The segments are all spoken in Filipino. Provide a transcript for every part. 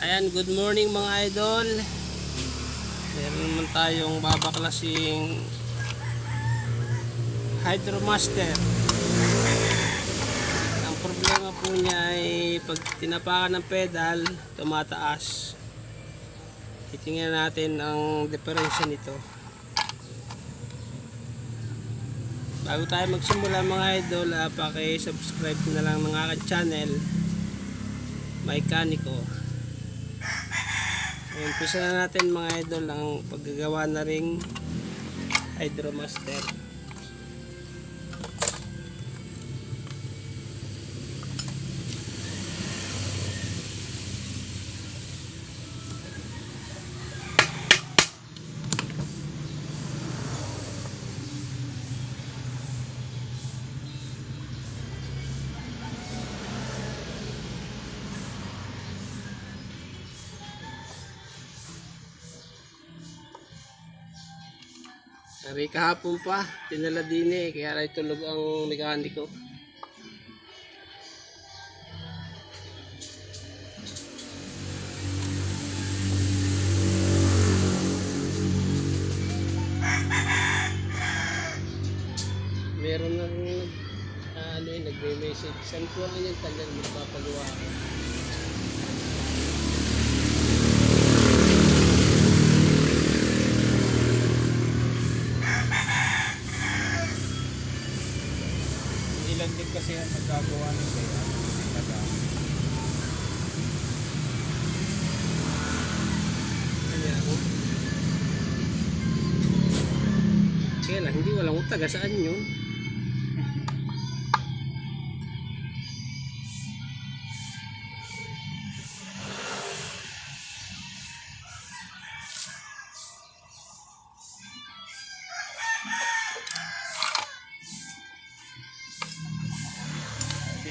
Ayan, good morning mga idol. Meron naman tayong babaklasing Hydromaster. Ang problema po niya ay pag tinapakan ng pedal, tumataas. Titingnan natin ang diferensya nito. Bago tayo magsimula mga idol, uh, paki-subscribe na lang ng aking channel, Mekaniko. Umpisa na natin mga idol ang paggagawa na ring Hydromaster. Ari kahapon pa, tinala din eh, kaya rin tulog ang mekaniko. Meron na rin ah, ano yun, nagme-message. Saan po ang inyong tagal magpapagawa ako? Lang din kasi ang nagagawa ng kaya. Taga. Kaya ako. Kaya lang, hindi walang utaga saan yun.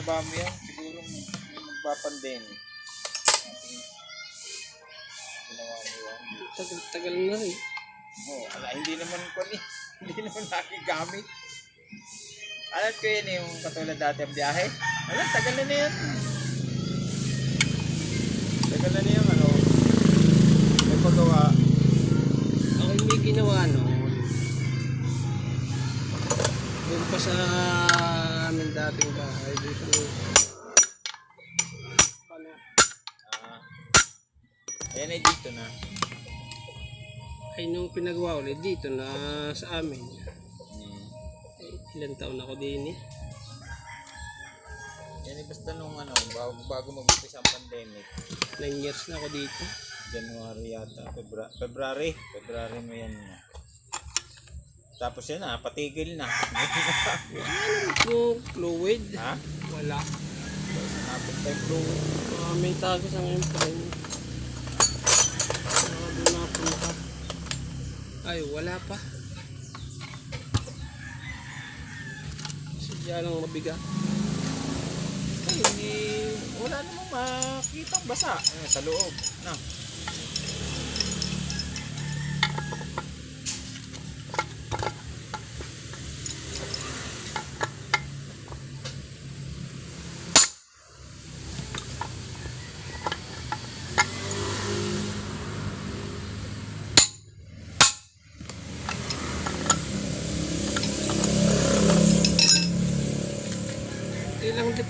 Binaba mo yan, siguro magpapandemic. Ginawa mo yan. Tagal-tagal na rin. Oo, ala, hindi naman ko ni, hindi naman nakigamit. Alam ko yun yung katulad dati ang biyahe. Alam, tagal na na yan. Tagal na na yan, ano. May pagawa. Ako yung may ginawa noon. Doon pa sa dating bahay. Sa... Ano? Ah. Ayan ay dito na. Ay, nung pinagawa ulit dito na sa amin. Hmm. Ay, ilang taon ako din eh. Yan ay basta nung ano, bago, bago mag-umpisa ang pandemic. 9 years na ako dito. January yata, February, February, February mo yan. Tapos yan na, patigil na. Kung fluid, ha? wala. Tapos hanapin tayo fluid. Uh, may pa rin. Saka doon napunta. Ay, wala pa. Sadya lang mabigat. Ay, hindi, wala namang makitang basa eh, sa loob. Na.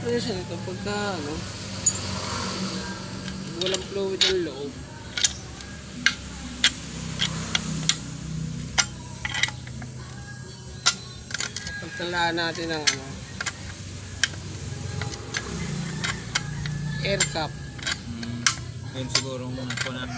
Ilang depression ito pagka ano, walang fluid ang loob. Pagtalaan natin ng ano, air cup. Hmm. Yun siguro muna ko na.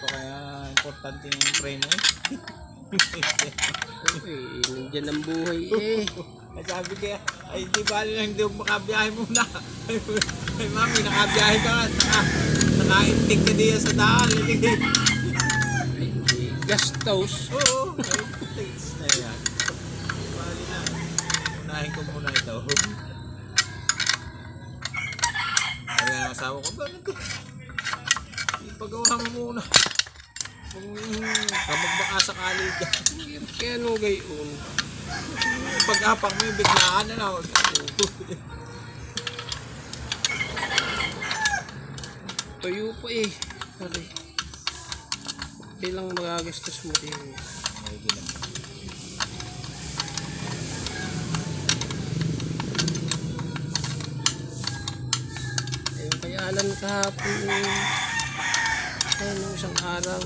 Pa kaya importante yung preno eh. Uy, nandiyan ang buhay eh. Ay, sabi kaya, ay di ba lang hindi makabiyahe muna. Ay, ay mami, nakabiyahe ka nga. Naka, nakaintig ka diya sa daan. Gastos. Oo, na yan. Bali na. Unahin ko muna ito. Ng asawa ko, bakit ko? Ipagawa mo muna. Kung kamagba sumasakali dyan. Kaya ano gayon? Pag-apak mo yung biglaan na lang. Tuyo pa eh. Pare. Kailang magagastos mo din. Ayun kay Alan kahapon Ayun, nung isang araw.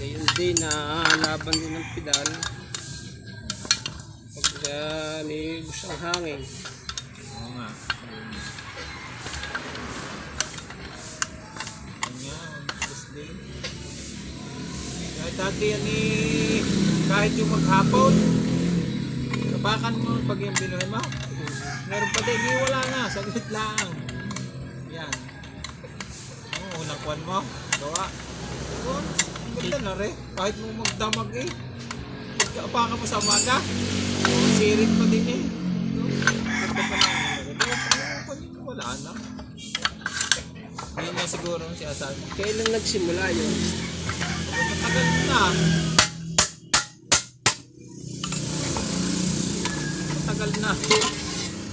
Gayon din, laban din ng pedal. Pag uh, may gustong hangin. Oo nga. Kahit dati yan eh, kahit yung maghapon, tabakan mo pag yung binuhin mo. Meron pa din, eh, wala na, saglit lang. Yan. Kwan mo, gawa. Oo, ang ganda na rin. Kahit mo magdamag eh. Pagkaapakan mo sa umaga, oo, sirit pa din eh. Wala na. Hindi na siguro si Asal. Kailan nagsimula yun? Matagal na. Matagal na.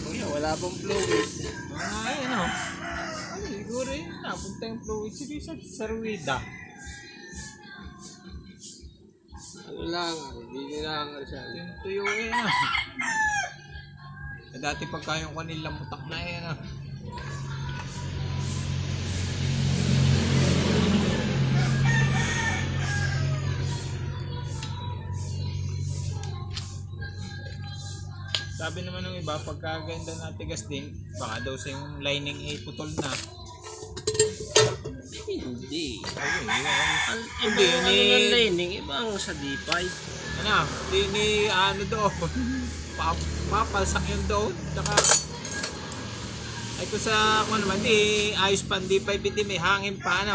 Kuya, wala pang fluid. Mga ayun o. Ano, siguro yun. Napunta yung fluid. Sige sa Sarwida. Ano lang, hindi nila ang siya. Yung tuyo eh na. Eh, dati pagka yung kanila mutak na eh na. Sabi naman ng iba, pagka ganda na tigas din, baka daw sa yung lining ay putol na. Hindi. Ang Hindi, iba ano ni- ng lining, iba ang sa D5. ano, di ni ano doon, pa, papalsak yun doon, tsaka ay kung sa kung ano naman, di ayos pa, di pa hindi may hangin pa, ano.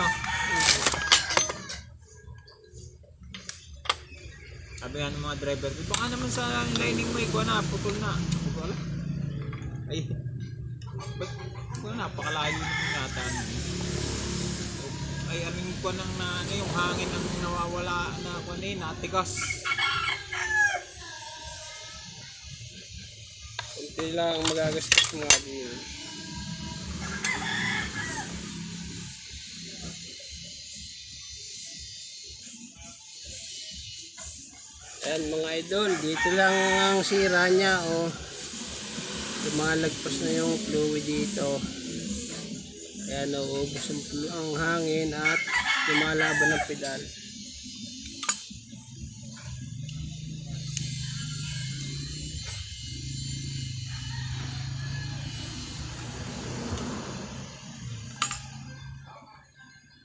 Sabi nga ng mga driver, "Di baka naman sa lining mo, ikaw na, putol na. Ko, "Ala." Ay, ba't, ikaw napakalayo naman yata. Ay, aring ko nang na, ano, yung hangin ang nawawala na, kung ano eh, natigas. Kunti lang ang magagastos nga din. Ayan mga idol, dito lang ang sira niya oh. Lumalagpas na yung fluid dito. Kaya nauubos ang, ang hangin at lumalaban ng pedal.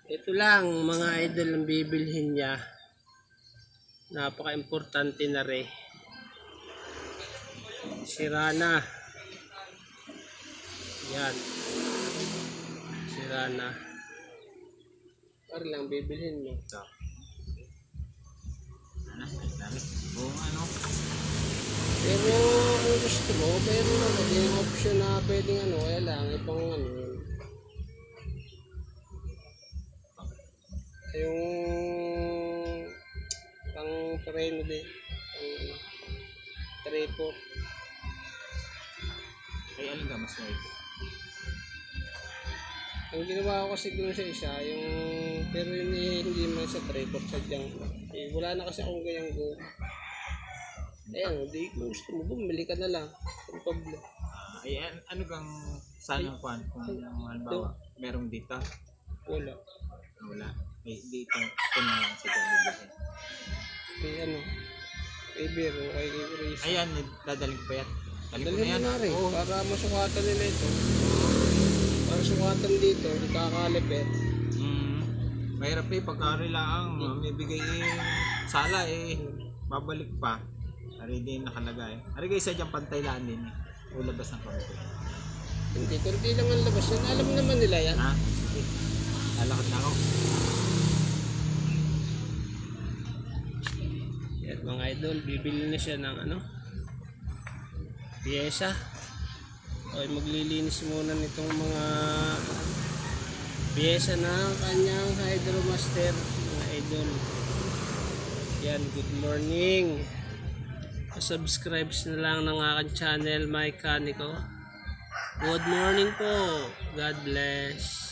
Ito lang mga idol ang bibilhin niya. Napaka-importante na rin. Sira na. Yan. Sira na. Para lang bibilhin mo. Ito. Ano, dami. Oo, ano. Pero ang gusto mo, meron na maging option na pwedeng ano, kaya lang, ipang ano yun. Yung pang preno din. Pang ano, trepo. Ay, alin ka mas may Ang ginawa ko kasi dun sa isa, yung, pero yun eh, hindi man sa trepo, sadyang, eh, wala na kasi akong ganyang go. Ayan, di kung gusto mo, bumili ka na lang. Ang Pablo. Ah, ay, an- ano kang sanang kwan? Kung halimbawa, merong dito. Wala. Wala. Ay, dito. Ito na lang sa bibigyan. Kay ano, kay Biro, kay Risa. Ayan, dadaling ko pa yan. Dali ko na yan. na rin, Oo. para masukatan nila ito. Para sukatan dito, ikakalipet. Mm, mahirap eh, pagkarilaang mamibigay eh, sala eh, babalik pa. Ari din nakalagay. Ari guys, sa dyan pantaylaan din eh. Ulabas ng konti. Hindi, kunti lang ang labas yan. Alam naman nila yan. Ha? Sige. Lalakad na ako. Yan mga idol, bibili na siya ng ano, piyesa. Okay, maglilinis muna nitong mga piyesa ng kanyang Hydromaster, mga idol. Yan, good morning. subscribe na lang ng aking channel, Mike Canico. Good morning po. God bless.